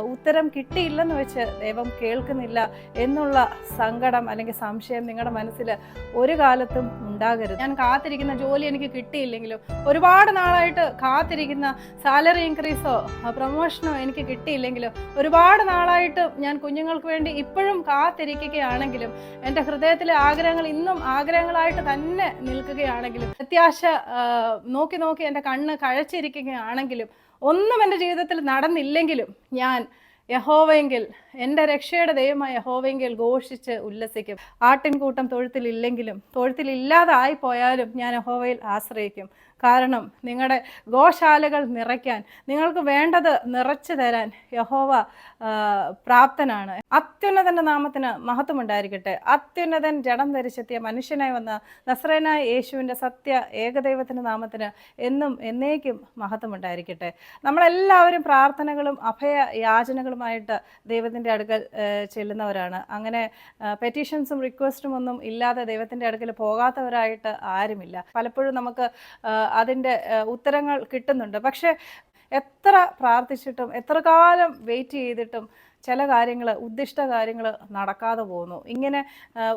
ഉത്തരം കിട്ടിയില്ലെന്ന് വെച്ച് ദൈവം കേൾക്കുന്നില്ല എന്നുള്ള സങ്കടം അല്ലെങ്കിൽ സംശയം നിങ്ങളുടെ മനസ്സിൽ ഒരു കാലത്തും ഉണ്ടാകരുത്. ഞാൻ കാത്തിരിക്കുന്ന ജോലി എനിക്ക് കിട്ടിയില്ലെങ്കിലും ഒരുപാട് നാളായിട്ട് കാത്തിരിക്കുന്ന സാലറി ഇൻക്രീസോ പ്രൊമോഷനോ എനിക്ക് കിട്ടിയില്ലെങ്കിലും ഒരുപാട് നാളായിട്ട് ഞാൻ കുഞ്ഞുങ്ങൾക്ക് വേണ്ടി ഇപ്പോഴും കാത്തിരിക്കുകയാണെങ്കിലും എന്റെ ഹൃദയത്തിലെ ആഗ്രഹങ്ങൾ ഇന്നും ആഗ്രഹങ്ങളായിട്ട് തന്നെ നിൽക്കുകയാണെങ്കിലും പ്രത്യാശ നോക്കി നോക്കി എന്റെ കണ്ണ് കഴച്ചിരിക്കുകയാണെങ്കിലും ഒന്നും എന്റെ ജീവിതത്തിൽ നടന്നില്ലെങ്കിലും ഞാൻ യഹോവെങ്കിൽ എന്റെ രക്ഷയുടെ ദൈവമായ യഹോവെങ്കിൽ ഘോഷിച്ച് ഉല്ലസിക്കും. ആട്ടിൻകൂട്ടം തൊഴുത്തിലില്ലെങ്കിലും തൊഴുത്തിലില്ലാതായി പോയാലും ഞാൻ യഹോവയിൽ ആശ്രയിക്കും. കാരണം നിങ്ങളുടെ ഗോശാലകൾ നിറയ്ക്കാൻ നിങ്ങൾക്ക് വേണ്ടത് നിറച്ചു തരാൻ യഹോവ പ്രാപ്തനാണ്. അത്യുന്നതന്റെ നാമത്തിന് മഹത്വമുണ്ടായിരിക്കട്ടെ. അത്യുന്നതൻ ജഡം ധരിച്ചെത്തിയ മനുഷ്യനായി വന്ന നസ്രനായ യേശുവിന്റെ സത്യ ഏകദൈവത്തിന്റെ നാമത്തിന് എന്നും എന്നേക്കും മഹത്വമുണ്ടായിരിക്കട്ടെ. നമ്മളെല്ലാവരും പ്രാർത്ഥനകളും അഭയ യാചനകളുമായിട്ട് ദൈവത്തിന്റെ അടുക്കൽ ചെല്ലുന്നവരാണ്. അങ്ങനെ പെറ്റീഷൻസും റിക്വസ്റ്റും ഒന്നും ഇല്ലാതെ ദൈവത്തിന്റെ അടുക്കൽ പോകാത്തവരായിട്ട് ആരുമില്ല. പലപ്പോഴും നമുക്ക് അതിന്റെ ഉത്തരങ്ങൾ കിട്ടുന്നുണ്ട്. പക്ഷേ എത്ര പ്രാർത്ഥിച്ചിട്ടും എത്ര കാലം വെയിറ്റ് ചെയ്തിട്ടും ചില കാര്യങ്ങൾ ഉദ്ദിഷ്ട കാര്യങ്ങൾ നടക്കാതെ പോകുന്നു. ഇങ്ങനെ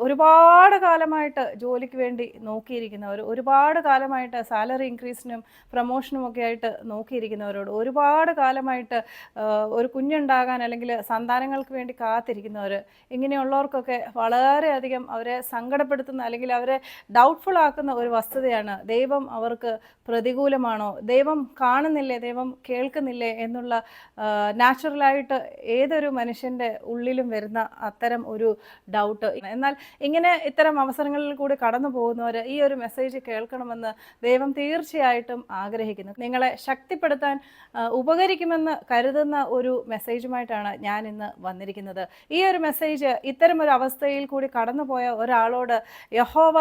ഒരുപാട് കാലമായിട്ട് ജോലിക്ക് വേണ്ടി നോക്കിയിരിക്കുന്നവർ ഒരുപാട് കാലമായിട്ട് സാലറി ഇൻക്രീസിനും പ്രൊമോഷനും ഒക്കെ ആയിട്ട് നോക്കിയിരിക്കുന്നവരോട് ഒരുപാട് കാലമായിട്ട് ഒരു കുഞ്ഞുണ്ടാകാൻ അല്ലെങ്കിൽ സന്താനങ്ങൾക്ക് വേണ്ടി കാത്തിരിക്കുന്നവർ ഇങ്ങനെയുള്ളവർക്കൊക്കെ വളരെയധികം അവരെ സങ്കടപ്പെടുത്തുന്ന അല്ലെങ്കിൽ അവരെ ഡൗട്ട്ഫുൾ ആക്കുന്ന ഒരു വസ്തുതയാണ് ദൈവം അവർക്ക് പ്രതികൂലമാണോ ദൈവം കാണുന്നില്ലേ ദൈവം കേൾക്കുന്നില്ലേ എന്നുള്ള നാച്ചുറലായിട്ട് ഏതൊരു മനുഷ്യന്റെ ഉള്ളിലും വരുന്ന അത്തരം ഒരു ഡൗട്ട് എന്നാൽ ഇങ്ങനെ ഇത്തരം അവസരങ്ങളിൽ കൂടി കടന്നു പോകുന്നവർ ഈ ഒരു മെസ്സേജ് കേൾക്കണമെന്ന് ദൈവം തീർച്ചയായിട്ടും ആഗ്രഹിക്കുന്നു. നിങ്ങളെ ശക്തിപ്പെടുത്താൻ ഉപകരിക്കുമെന്ന് കരുതുന്ന ഒരു മെസ്സേജുമായിട്ടാണ് ഞാൻ ഇന്ന് വന്നിരിക്കുന്നത്. ഈ ഒരു മെസ്സേജ് ഇത്തരം ഒരു അവസ്ഥയിൽ കൂടി കടന്നുപോയ ഒരാളോട് യഹോവ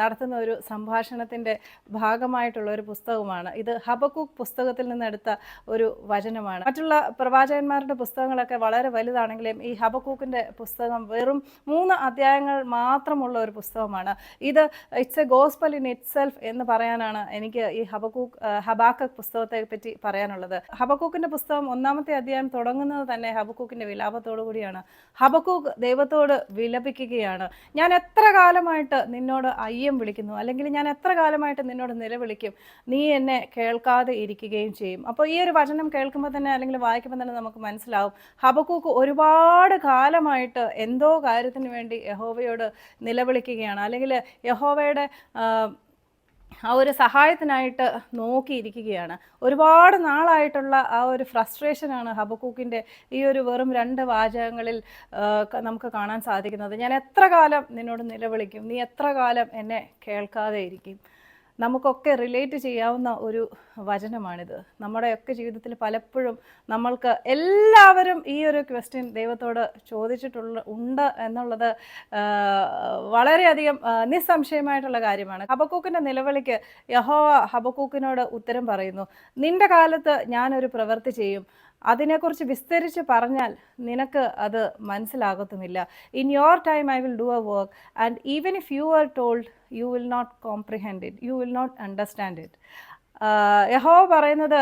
നടത്തുന്ന ഒരു സംഭാഷണത്തിന്റെ ഭാഗമായിട്ടുള്ള ഒരു പുസ്തകമാണ് ഇത് ഹബക്കൂക്ക് പുസ്തകത്തിൽ നിന്നെടുത്ത ഒരു വചനമാണ്. മറ്റുള്ള പ്രവാചകന്മാരുടെ പുസ്തകങ്ങളൊക്കെ വളരെ വലുതാണെങ്കിലും ഈ ഹബക്കൂക്കിന്റെ പുസ്തകം വെറും മൂന്ന് അധ്യായങ്ങൾ മാത്രമുള്ള ഒരു പുസ്തകമാണ്. ഇത് it's a gospel in itself എന്ന് പറയാനാണ് എനിക്ക് ഈ ഹബക്കൂക്ക് ഹബാക്കക് പുസ്തകത്തെ പറ്റി പറയാനുള്ളത്. ഹബക്കൂക്കിന്റെ പുസ്തകം ഒന്നാമത്തെ അധ്യായം തുടങ്ങുന്നത് തന്നെ ഹബക്കൂക്കിന്റെ വിലാപത്തോടു കൂടിയാണ്. ഹബക്കൂക്ക് ദൈവത്തോട് വിലപിക്കുകയാണ്. ഞാൻ എത്ര കാലമായിട്ട് നിന്നോട് അയ്യം വിളിക്കുന്നു? അല്ലെങ്കിൽ ഞാൻ എത്ര കാലമായിട്ട് നിന്നോട് നിലവിളിക്കും? നീ എന്നെ കേൾക്കാതെ ഇരിക്കുകയും ചെയ്യും. അപ്പോൾ ഈ ഒരു വചനം കേൾക്കുമ്പോൾ തന്നെ അല്ലെങ്കിൽ വായിക്കുമ്പോൾ തന്നെ നമുക്ക് മനസ്സിലാവും. ഹബക്കൂക്ക് ഒരുപാട് കാലമായിട്ട് എന്തോ കാര്യത്തിന് വേണ്ടി യഹോവയോട് നിലവിളിക്കുകയാണ്. അല്ലെങ്കിൽ യഹോവയുടെ ആ ഒരു സഹായത്തിനായിട്ട് നോക്കിയിരിക്കുകയാണ്. ഒരുപാട് നാളായിട്ടുള്ള ആ ഒരു ഫ്രസ്ട്രേഷനാണ് ഹബക്കൂക്കിന്റെ ഈ ഒരു വെറും രണ്ട് വാചകങ്ങളിൽ നമുക്ക് കാണാൻ സാധിക്കുന്നത്. ഞാൻ എത്ര കാലം നിന്നോട് നിലവിളിക്കും? നീ എത്ര കാലം എന്നെ കേൾക്കാതെ ഇരിക്കും? നമുക്കൊക്കെ റിലേറ്റ് ചെയ്യാവുന്ന ഒരു വചനമാണിത്. നമ്മുടെയൊക്കെ ജീവിതത്തിൽ പലപ്പോഴും നമ്മൾക്ക് എല്ലാവരും ഈ ഒരു ക്വസ്റ്റ്യൻ ദൈവത്തോട് ചോദിച്ചിട്ടുള്ള ഉണ്ട് എന്നുള്ളത് വളരെയധികം നിസ്സംശയമായിട്ടുള്ള കാര്യമാണ്. ഹബക്കൂക്കിന്റെ നിലവിളിക്ക് യഹോവ ഹബക്കൂക്കിനോട് ഉത്തരം പറയുന്നു. നിന്റെ കാലത്ത് ഞാനൊരു പ്രവൃത്തി ചെയ്യും. അതിനെക്കുറിച്ച് വിസ്തരിച്ച് പറഞ്ഞാൽ നിനക്ക് അത് മനസ്സിലാകത്തുമില്ല. In your time I will do a work and even if you are told you will not comprehend it you will not understand it യഹോവ പറയുന്നത്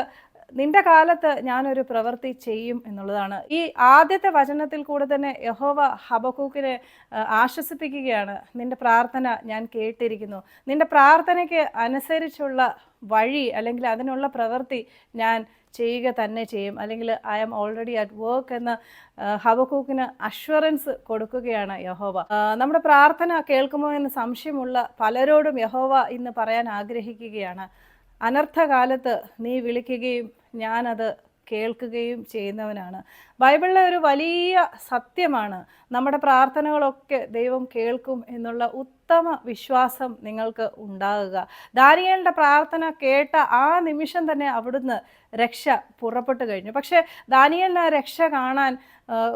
നിന്റെ കാലത്ത് ഞാനൊരു പ്രവൃത്തി ചെയ്യും എന്നുള്ളതാണ്. ഈ ആദ്യത്തെ വചനത്തിൽ കൂടെ തന്നെ യഹോവ ഹബക്കൂക്കിനെ ആശ്വസിപ്പിക്കുകയാണ്. നിന്റെ പ്രാർത്ഥന ഞാൻ കേട്ടിരിക്കുന്നു. നിന്റെ പ്രാർത്ഥനയ്ക്ക് അനുസരിച്ചുള്ള വഴി അല്ലെങ്കിൽ അതിനുള്ള പ്രവൃത്തി ഞാൻ ചെയ്യുക തന്നെ ചെയ്യും. അല്ലെങ്കിൽ I am already at work എന്ന ഹബക്കൂക്കിന് അഷ്വറൻസ് കൊടുക്കുകയാണ് യഹോവ. നമ്മുടെ പ്രാർത്ഥന കേൾക്കുമോ എന്ന് സംശയമുള്ള പലരോടും യഹോവ ഇന്ന് പറയാൻ ആഗ്രഹിക്കുകയാണ്. അനർത്ഥകാലത്ത് നീ വിളിക്കുകയും ഞാനത് കേൾക്കുകയും ചെയ്യുന്നവനാണ്. ബൈബിളിലെ ഒരു വലിയ സത്യമാണ്. നമ്മുടെ പ്രാർത്ഥനകളൊക്കെ ദൈവം കേൾക്കും എന്നുള്ള ഉത്തമ വിശ്വാസം നിങ്ങൾക്ക് ഉണ്ടാകുക. ദാനിയലിന്റെ പ്രാർത്ഥന കേട്ട ആ നിമിഷം തന്നെ അവിടുന്ന് രക്ഷ പുറപ്പെട്ടു കഴിഞ്ഞു. പക്ഷേ ദാനിയലിന് ആ രക്ഷ കാണാൻ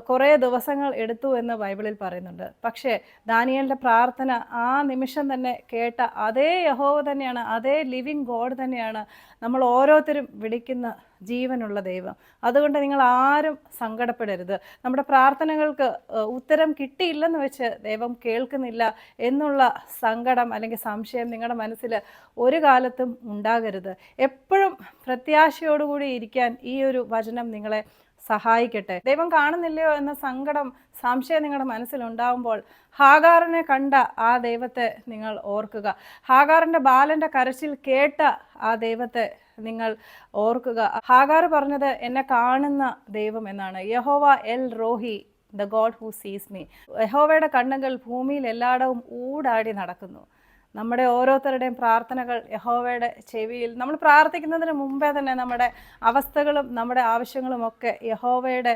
കുറേ ദിവസങ്ങൾ എടുത്തു എന്ന് ബൈബിളിൽ പറയുന്നുണ്ട്. പക്ഷേ ദാനിയലിന്റെ പ്രാർത്ഥന ആ നിമിഷം തന്നെ കേട്ട അതേ യഹോവ തന്നെയാണ് അതേ ലിവിങ് ഗോഡ് തന്നെയാണ് നമ്മൾ ഓരോരുത്തരും വിളിക്കുന്ന ജീവനുള്ള ദൈവം. അതുകൊണ്ട് നിങ്ങൾ ആരും സങ്കടപ്പെടരുത്. നമ്മുടെ പ്രാർത്ഥനകൾക്ക് ഉത്തരം കിട്ടിയില്ലെന്ന് വെച്ച് ദൈവം കേൾക്കുന്നില്ല എന്നുള്ള സങ്കടം അല്ലെങ്കിൽ സംശയം നിങ്ങളുടെ മനസ്സിൽ ഒരു കാലത്തും ഉണ്ടാകരുത്. എപ്പോഴും പ്രത്യാശയോടുകൂടി ഇരിക്കാൻ ഈ ഒരു വചനം നിങ്ങളെ സഹായിക്കട്ടെ. ദൈവം കാണുന്നില്ലയോ എന്ന സങ്കടം സംശയം നിങ്ങളുടെ മനസ്സിലുണ്ടാവുമ്പോൾ ഹാഗാറിനെ കണ്ട ആ ദൈവത്തെ നിങ്ങൾ ഓർക്കുക. ഹാഗാറിന്റെ ബാലന്റെ കരച്ചിൽ കേട്ട ആ ദൈവത്തെ നിങ്ങൾ ഓർക്കുക. ഹാഗാർ പറഞ്ഞത് എന്നെ കാണുന്ന ദൈവം എന്നാണ്. യഹോവ El Roi the God who sees me. യഹോവയുടെ കണ്ണുകൾ ഭൂമിയിൽ എല്ലായിടവും ഊടാടി നടക്കുന്നു. നമ്മുടെ ഓരോരുത്തരുടെയും പ്രാർത്ഥനകൾ യഹോവയുടെ ചെവിയിൽ. നമ്മൾ പ്രാർത്ഥിക്കുന്നതിന് മുമ്പേ തന്നെ നമ്മുടെ അവസ്ഥകളും നമ്മുടെ ആവശ്യങ്ങളും ഒക്കെ യഹോവയുടെ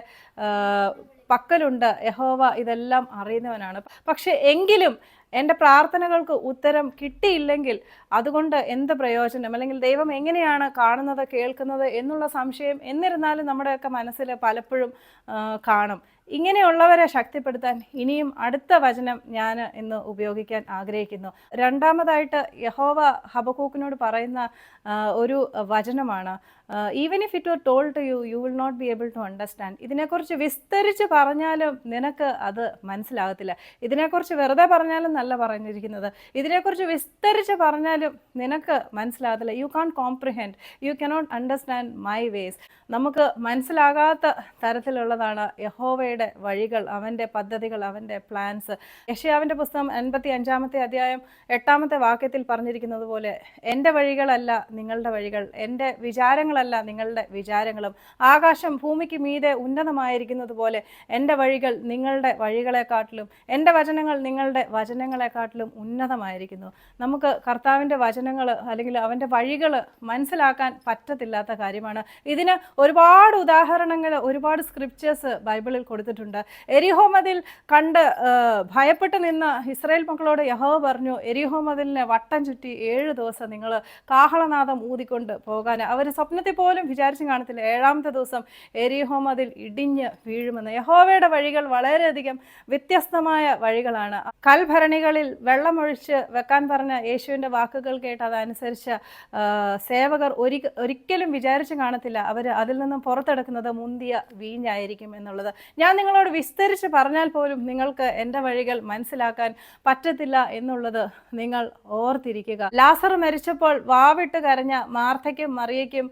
പക്കലുണ്ട്. യഹോവ ഇതെല്ലാം അറിയുന്നവനാണ്. പക്ഷെ എങ്കിലും എന്റെ പ്രാർത്ഥനകൾക്ക് ഉത്തരം കിട്ടിയില്ലെങ്കിൽ അതുകൊണ്ട് എന്ത് പ്രയോജനം? അല്ലെങ്കിൽ ദൈവം എങ്ങനെയാണ് കാണുന്നത് കേൾക്കുന്നത് എന്നുള്ള സംശയം എന്നിരുന്നാലും നമ്മുടെയൊക്കെ മനസ്സിൽ പലപ്പോഴും കാണും. ഇങ്ങനെയുള്ളവരെ ശക്തിപ്പെടുത്താൻ ഇനിയും അടുത്ത വചനം ഞാൻ ഇന്ന് ഉപയോഗിക്കാൻ ആഗ്രഹിക്കുന്നു. രണ്ടാമതായിട്ട് യഹോവ ഹബക്കൂക്കിനോട് പറയുന്ന ഒരു വചനമാണ്. Even if it told to you you will not be able to understand ഇതിനെക്കുറിച്ച് വിസ്തരിച്ച് പറഞ്ഞാലും നിനക്ക് അത് മനസ്സിലാകത്തില്ല. ഇതിനെക്കുറിച്ച് വെറുതെ പറഞ്ഞാലും നല്ല പറഞ്ഞിരിക്കുന്നത്. ഇതിനെക്കുറിച്ച് വിസ്തരിച്ച് പറഞ്ഞാലും നിനക്ക് മനസ്സിലാകത്തില്ല. You can't comprehend you cannot understand my ways നമുക്ക് മനസ്സിലാകാത്ത തരത്തിലുള്ളതാണ് യഹോവയുടെ വഴികൾ അവന്റെ പദ്ധതികൾ അവന്റെ പ്ലാൻസ് യഷയാവിന്റെ പുസ്തകം എൺപത്തി അഞ്ചാമത്തെ അധ്യായം എട്ടാമത്തെ വാക്യത്തിൽ പറഞ്ഞിരിക്കുന്നത് പോലെ എന്റെ വഴികളല്ല നിങ്ങളുടെ വഴികൾ എന്റെ വിചാരങ്ങളല്ല നിങ്ങളുടെ വിചാരങ്ങളും. ആകാശം ഭൂമിക്ക് മീതെ ഉന്നതമായിരിക്കുന്നത് പോലെ എന്റെ വഴികൾ നിങ്ങളുടെ വഴികളെക്കാട്ടിലും എന്റെ വചനങ്ങൾ നിങ്ങളുടെ വചനങ്ങളെക്കാട്ടിലും ഉന്നതമായിരിക്കുന്നു. നമുക്ക് കർത്താവിന്റെ വചനങ്ങൾ അല്ലെങ്കിൽ അവന്റെ വഴികൾ മനസ്സിലാക്കാൻ പറ്റത്തില്ലാത്ത കാര്യമാണ്. ഇതിന് ഒരുപാട് ഉദാഹരണങ്ങൾ ഒരുപാട് സ്ക്രിപ്റ്റേഴ്സ് ബൈബിളിൽ കൊടുത്തിട്ടുണ്ട്. എരിഹോമതിൽ കണ്ട് ഭയപ്പെട്ട് നിന്ന ഇസ്രായേൽ മക്കളോട് യഹോവ പറഞ്ഞു എരിഹോ മതിലിനെ വട്ടം ചുറ്റി ഏഴ് ദിവസം നിങ്ങൾ കാഹളനാഥം ഊതിക്കൊണ്ട് പോകാൻ. അവർ സ്വപ്നത്തിൽ പോലും വിചാരിച്ചു കാണത്തില്ല. ഏഴാമത്തെ ദിവസം എരിഹോമതിൽ ഇടിഞ്ഞ് വീഴുമെന്ന്. യഹോവയുടെ വഴികൾ വളരെയധികം വ്യത്യസ്തമായ വഴികളാണ്. കൽഭരണികളിൽ വെള്ളമൊഴിച്ച് വെക്കാൻ പറഞ്ഞ യേശുവിന്റെ വാക്കുകൾ കേട്ട് അതനുസരിച്ച് സേവകർ ഒരി ഒരിക്കലും വിചാരിച്ചു കാണത്തില്ല. അവർ അതിൽ നിന്നും പുറത്തെടുക്കുന്നത് മുന്തിയ വീഞ്ഞായിരിക്കും എന്നുള്ളത്. ഞാൻ നിങ്ങളോട് വിസ്തരിച്ച് പറഞ്ഞാൽ പോലും നിങ്ങൾക്ക് എന്റെ വഴികൾ മനസ്സിലാക്കാൻ പറ്റത്തില്ല എന്നുള്ളത് നിങ്ങൾ ഓർത്തിരിക്കുക. ലാസർ മരിച്ചപ്പോൾ വാവിട്ട് കരഞ്ഞ മാർത്തയ്ക്കും മറിയയ്ക്കും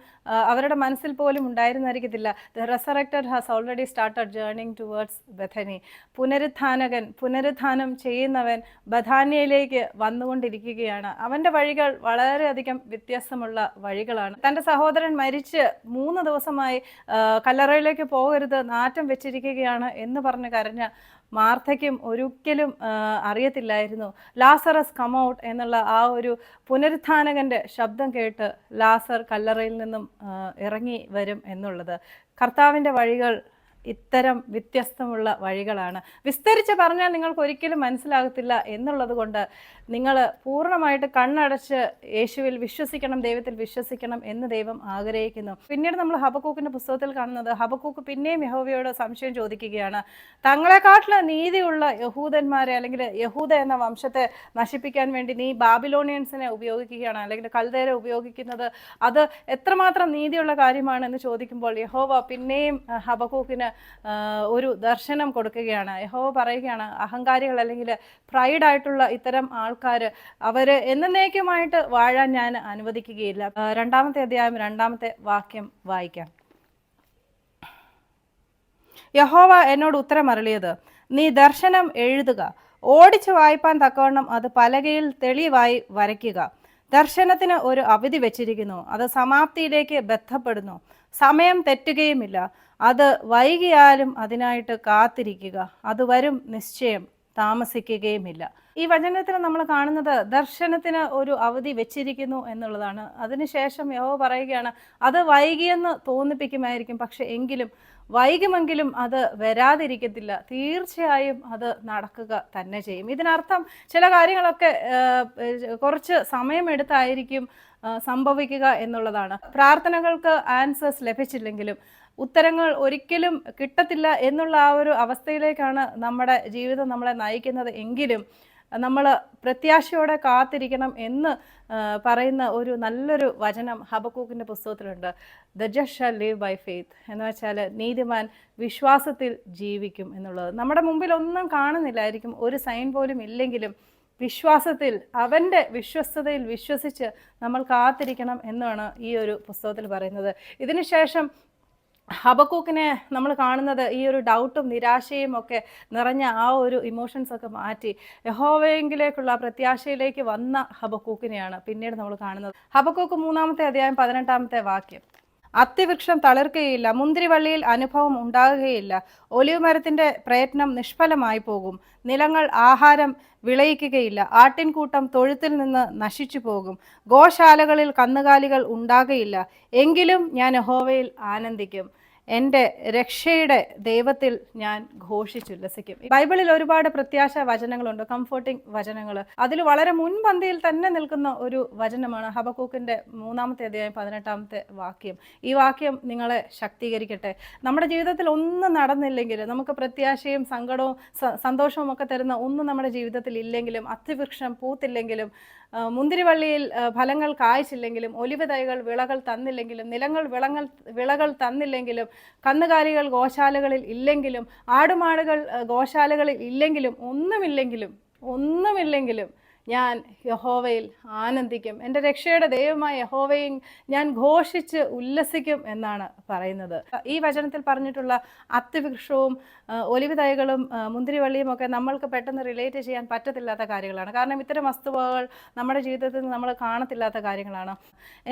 അവരുടെ മനസ്സിൽ പോലും ഉണ്ടായിരുന്നായിരിക്കത്തില്ല the resurrected has already started journeying towards Bethany പുനരുത്ഥാനകൻ പുനരുത്ഥാനം ചെയ്യുന്നവൻ ബഥാനിയയിലേക്ക് വന്നുകൊണ്ടിരിക്കുകയാണ്. അവന്റെ വഴികൾ വളരെയധികം വ്യത്യസ്തമുള്ള വഴികളാണ്. തന്റെ സഹോദരൻ മരിച്ച് മൂന്ന് ദിവസമായി കല്ലറയിലേക്ക് പോകരുത് നാറ്റം വെച്ചിരിക്കുകയാണ്. എന്ന് പറഞ്ഞ് കരഞ്ഞ മാർത്തയ്ക്കും ഒരിക്കലും അറിയത്തില്ലായിരുന്നു. ലാസറസ് കമൗട്ട് എന്നുള്ള ആ ഒരു പുനരുത്ഥാനകന്റെ ശബ്ദം കേട്ട് ലാസർ കല്ലറയിൽ നിന്നും ഇറങ്ങി വരും എന്നുള്ളത്. കർത്താവിന്റെ വഴികൾ ഇത്തരം വ്യത്യസ്തമുള്ള വഴികളാണ്. വിസ്തരിച്ച് പറഞ്ഞാൽ നിങ്ങൾക്ക് ഒരിക്കലും മനസ്സിലാകത്തില്ല എന്നുള്ളത് കൊണ്ട് നിങ്ങൾ പൂർണമായിട്ട് കണ്ണടച്ച് യേശുവിൽ വിശ്വസിക്കണം ദൈവത്തിൽ വിശ്വസിക്കണം എന്ന് ദൈവം ആഗ്രഹിക്കുന്നു. പിന്നീട് നമ്മൾ ഹബക്കൂക്കിന്റെ പുസ്തകത്തിൽ കാണുന്നത് ഹബക്കൂക്ക് പിന്നെയും യഹോവയോട് സംശയം ചോദിക്കുകയാണ്. തങ്ങളെക്കാട്ടിൽ നീതിയുള്ള യഹൂദന്മാരെ അല്ലെങ്കിൽ യഹൂദ എന്ന വംശത്തെ നശിപ്പിക്കാൻ വേണ്ടി നീ ബാബിലോണിയൻസിനെ ഉപയോഗിക്കുകയാണ് അല്ലെങ്കിൽ കൽതേരെ ഉപയോഗിക്കുന്നത്. അത് എത്രമാത്രം നീതിയുള്ള കാര്യമാണ് എന്ന് ചോദിക്കുമ്പോൾ യഹോവ പിന്നെയും ഹബക്കൂക്കിന് ഒരു ദർശനം കൊടുക്കുകയാണ്. യഹോവ പറയുകയാണ് അഹങ്കാരികൾ അല്ലെങ്കിൽ പ്രൈഡായിട്ടുള്ള ഇത്തരം ആൾക്കാർ അവർ എന്നേക്കുമായിട്ട് വാഴാൻ ഞാൻ അനുവദിക്കുകയില്ല. രണ്ടാമത്തെ അധ്യായം രണ്ടാമത്തെ വാക്യം വായിക്കാം. യഹോവ എന്നോട് ഉത്തരം അരളിയത് നീ ദർശനം എഴുതുക ഓടിച്ചു വായിപ്പാൻ തക്കവണ്ണം അത് പലകയിൽ തെളിവായി വരയ്ക്കുക. ദർശനത്തിന് ഒരു അവധി വെച്ചിരിക്കുന്നു അത് സമാപ്തിയിലേക്ക് ബന്ധപ്പെടുന്നു. സമയം തെറ്റുകയുമില്ല അത് വൈകിയാലും അതിനായിട്ട് കാത്തിരിക്കുക. അത് വരും നിശ്ചയം. താമസിക്കുകയുമില്ല. ഈ വചനത്തിൽ നമ്മൾ കാണുന്നത് ദർശനത്തിന് ഒരു അവധി വെച്ചിരിക്കുന്നു എന്നുള്ളതാണ്. അതിനുശേഷം യഹോ പറയുകയാണ് അത് വൈകിയെന്ന് തോന്നിപ്പിക്കുമായിരിക്കും പക്ഷെ എങ്കിലും വൈകുമെങ്കിലും അത് വരാതിരിക്കത്തില്ല. തീർച്ചയായും അത് നടക്കുക തന്നെ ചെയ്യും. ഇതിനർത്ഥം ചില കാര്യങ്ങളൊക്കെ കുറച്ച് സമയമെടുത്തായിരിക്കും സംഭവിക്കുക എന്നുള്ളതാണ്. പ്രാർത്ഥനകൾക്ക് ആൻസേഴ്സ് ലഭിച്ചില്ലെങ്കിലും ഉത്തരങ്ങൾ ഒരിക്കലും കിട്ടത്തില്ല എന്നുള്ള ആ ഒരു അവസ്ഥയിലേക്കാണ് നമ്മുടെ ജീവിതം നമ്മളെ നയിക്കുന്നത് എങ്കിലും നമ്മൾ പ്രത്യാശയോടെ കാത്തിരിക്കണം എന്ന് പറയുന്ന ഒരു നല്ലൊരു വചനം ഹബക്കൂക്കിന്റെ പുസ്തകത്തിലുണ്ട്. The just shall live by faith എന്ന് വെച്ചാൽ നീതിമാൻ വിശ്വാസത്തിൽ ജീവിക്കും എന്നുള്ളത്. നമ്മുടെ മുമ്പിൽ ഒന്നും കാണുന്നില്ലായിരിക്കും. ഒരു സൈൻ പോലും ഇല്ലെങ്കിലും വിശ്വാസത്തിൽ അവന്റെ വിശ്വസ്തതയിൽ വിശ്വസിച്ച് നമ്മൾ കാത്തിരിക്കണം എന്നാണ് ഈ ഒരു പുസ്തകത്തിൽ പറയുന്നത്. ഇതിനുശേഷം ഹബക്കൂക്കിനെ നമ്മൾ കാണുന്നത് ഈ ഒരു ഡൗട്ടും നിരാശയും ഒക്കെ നിറഞ്ഞ ആ ഒരു ഇമോഷൻസ് ഒക്കെ മാറ്റി യഹോവയെങ്കിലേക്കുള്ള പ്രത്യാശയിലേക്ക് വന്ന ഹബക്കൂക്കിനെയാണ് പിന്നീട് നമ്മൾ കാണുന്നത്. ഹബക്കൂക്ക് മൂന്നാമത്തെ അധ്യായം പതിനെട്ടാമത്തെ വാക്യം. അത്തിവൃക്ഷം തളിർക്കുകയില്ല മുന്തിരിവള്ളിയിൽ അനുഭവം ഉണ്ടാകുകയില്ല. ഒലിവ് മരത്തിന്റെ പ്രയത്നം നിഷ്ഫലമായി പോകും. നിലങ്ങൾ ആഹാരം വിളയിക്കുകയില്ല. ആട്ടിൻകൂട്ടം തൊഴുത്തിൽ നിന്ന് നശിച്ചു പോകും. ഗോശാലകളിൽ കന്നുകാലികൾ ഉണ്ടാകയില്ല എങ്കിലും ഞാൻ ഹോവയിൽ ആനന്ദിക്കും. എന്റെ രക്ഷയുടെ ദൈവത്തിൽ ഞാൻ ഘോഷിച്ചുല്ലസിക്കും ബൈബിളിൽ ഒരുപാട് പ്രത്യാശ വചനങ്ങളുണ്ട് കംഫർട്ടിംഗ് വചനങ്ങൾ. അതിൽ വളരെ മുൻപന്തിയിൽ തന്നെ നിൽക്കുന്ന ഒരു വചനമാണ് ഹബക്കൂക്കിന്റെ മൂന്നാമത്തെ അധ്യായം പതിനെട്ടാമത്തെ വാക്യം. ഈ വാക്യം നിങ്ങളെ ശക്തീകരിക്കട്ടെ. നമ്മുടെ ജീവിതത്തിൽ ഒന്നും നടന്നില്ലെങ്കിൽ നമുക്ക് പ്രത്യാശയും സങ്കടവും സന്തോഷവും ഒക്കെ തരുന്ന ഒന്നും നമ്മുടെ ജീവിതത്തിൽ ഇല്ലെങ്കിലും അത്തിവൃക്ഷം പൂത്തില്ലെങ്കിലും മുന്തിരിവള്ളിയിൽ ഫലങ്ങൾ കായ്ച്ചില്ലെങ്കിലും ഒലിവ് തൈകൾ വിളകൾ തന്നില്ലെങ്കിലും നിലങ്ങൾ വിളങ്ങൾ വിളകൾ തന്നില്ലെങ്കിലും കന്നുകാലികൾ ഗോശാലകളിൽ ഇല്ലെങ്കിലും ആടുമാടുകൾ ഗോശാലകളിൽ ഇല്ലെങ്കിലും ഒന്നുമില്ലെങ്കിലും ഒന്നുമില്ലെങ്കിലും ഞാൻ യഹോവയിൽ ആനന്ദിക്കും. എന്റെ രക്ഷയുടെ ദൈവമായ യഹോവയിൽ ഞാൻ ഘോഷിച്ച് ഉല്ലസിക്കും എന്നാണ് പറയുന്നത്. ഈ വചനത്തിൽ പറഞ്ഞിട്ടുള്ള അത്തിവൃക്ഷവും ഒലിവ് തൈകളും മുന്തിരിവള്ളിയും ഒക്കെ നമ്മൾക്ക് പെട്ടെന്ന് റിലേറ്റ് ചെയ്യാൻ പറ്റത്തില്ലാത്ത കാര്യങ്ങളാണ്. കാരണം ഇത്തരം വസ്തുവകൾ നമ്മുടെ ജീവിതത്തിൽ നമ്മൾ കാണത്തില്ലാത്ത കാര്യങ്ങളാണ്.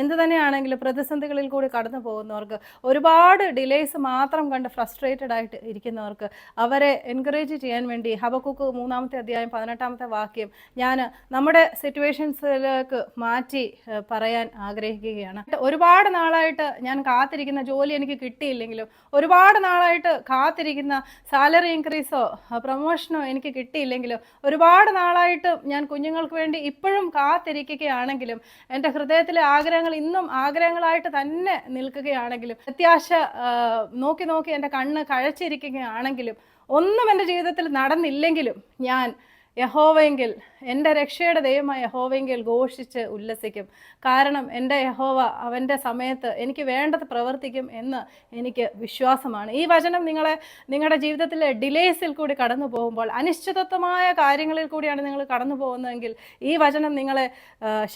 എന്തു തന്നെയാണെങ്കിലും പ്രതിസന്ധികളിൽ കൂടി കടന്നു പോകുന്നവർക്ക് ഒരുപാട് ഡിലേസ് മാത്രം കണ്ട് ഫ്രസ്ട്രേറ്റഡ് ആയിട്ട് ഇരിക്കുന്നവർക്ക് അവരെ എൻകറേജ് ചെയ്യാൻ വേണ്ടി ഹബക്കുക്ക് മൂന്നാമത്തെ അധ്യായം പതിനെട്ടാമത്തെ വാക്യം ഞാൻ നമ്മുടെ സിറ്റുവേഷൻസിലേക്ക് മാറ്റി പറയാൻ ആഗ്രഹിക്കുകയാണ്. ഒരുപാട് നാളായിട്ട് ഞാൻ കാത്തിരിക്കുന്ന ജോലി എനിക്ക് കിട്ടിയില്ലെങ്കിലും ഒരുപാട് നാളായിട്ട് കാത്തിരിക്കുന്ന സാലറി ഇൻക്രീസോ പ്രൊമോഷനോ എനിക്ക് കിട്ടിയില്ലെങ്കിലും ഒരുപാട് നാളായിട്ട് ഞാൻ കുഞ്ഞുങ്ങൾക്ക് വേണ്ടി ഇപ്പോഴും കാത്തിരിക്കുകയാണെങ്കിലും എന്റെ ഹൃദയത്തിലെ ആഗ്രഹങ്ങൾ ഇന്നും ആഗ്രഹങ്ങളായിട്ട് തന്നെ നിൽക്കുകയാണെങ്കിലും പ്രത്യാശ നോക്കി നോക്കി എന്റെ കണ്ണ് കഴച്ചിരിക്കുകയാണെങ്കിലും ഒന്നും എന്റെ ജീവിതത്തിൽ നടന്നില്ലെങ്കിലും ഞാൻ യഹോവെങ്കിൽ എന്റെ രക്ഷയുടെ ദൈവമായ യഹോവെങ്കിൽ ഘോഷിച്ച് ഉല്ലസിക്കും. കാരണം എന്റെ യഹോവ അവന്റെ സമയത്ത് എനിക്ക് വേണ്ടത് പ്രവർത്തിക്കും എന്ന് എനിക്ക് വിശ്വാസമാണ്. ഈ വചനം നിങ്ങളെ നിങ്ങളുടെ ജീവിതത്തിലെ ഡിലേസിൽ കൂടി കടന്നു പോകുമ്പോൾ അനിശ്ചിതത്വമായ കാര്യങ്ങളിൽ കൂടിയാണ് നിങ്ങൾ കടന്നു പോകുന്നതെങ്കിൽ ഈ വചനം നിങ്ങളെ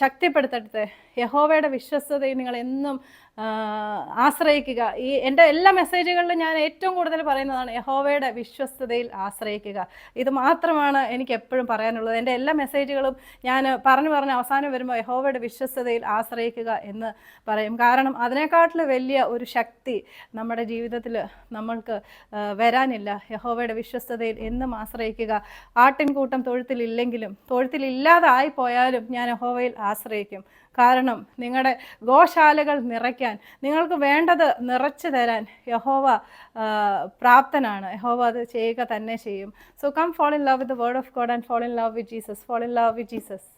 ശക്തിപ്പെടുത്തട്ടെ. യഹോവയുടെ വിശ്വസ്തതയും നിങ്ങൾ എന്നും ആശ്രയിക്കുക. ഈ എന്റെ എല്ലാ മെസ്സേജുകളിലും ഞാൻ ഏറ്റവും കൂടുതൽ പറയുന്നതാണ് യഹോവയുടെ വിശ്വസ്തതയിൽ ആശ്രയിക്കുക. ഇത് മാത്രമാണ് എനിക്ക് എപ്പോഴും പറയാനുള്ളത്. എന്റെ എല്ലാ മെസ്സേജുകളും ഞാൻ പറഞ്ഞു പറഞ്ഞ് അവസാനം വരുമ്പോൾ യഹോവയുടെ വിശ്വസ്തതയിൽ ആശ്രയിക്കുക എന്ന് പറയും. കാരണം അതിനെക്കാട്ടിലും വലിയ ഒരു ശക്തി നമ്മുടെ ജീവിതത്തിൽ നമ്മൾക്ക് വരാനില്ല. യഹോവയുടെ വിശ്വസ്തതയിൽ എന്നും ആശ്രയിക്കുക. ആട്ടിൻകൂട്ടം തൊഴുത്തിലില്ലെങ്കിലും തൊഴുത്തിലില്ലാതായി പോയാലും ഞാൻ യഹോവയിൽ ആശ്രയിക്കും. കാരണം നിങ്ങളുടെ ഗോശാലകൾ നിറയ്ക്കാൻ നിങ്ങൾക്ക് വേണ്ടത് നിറച്ചു തരാൻ യഹോവ പ്രാപ്തനാണ്. യഹോവ അത് ചെയ്യുക തന്നെ ചെയ്യും. So come fall in love with word of God and fall in love with Jesus fall in love with Jesus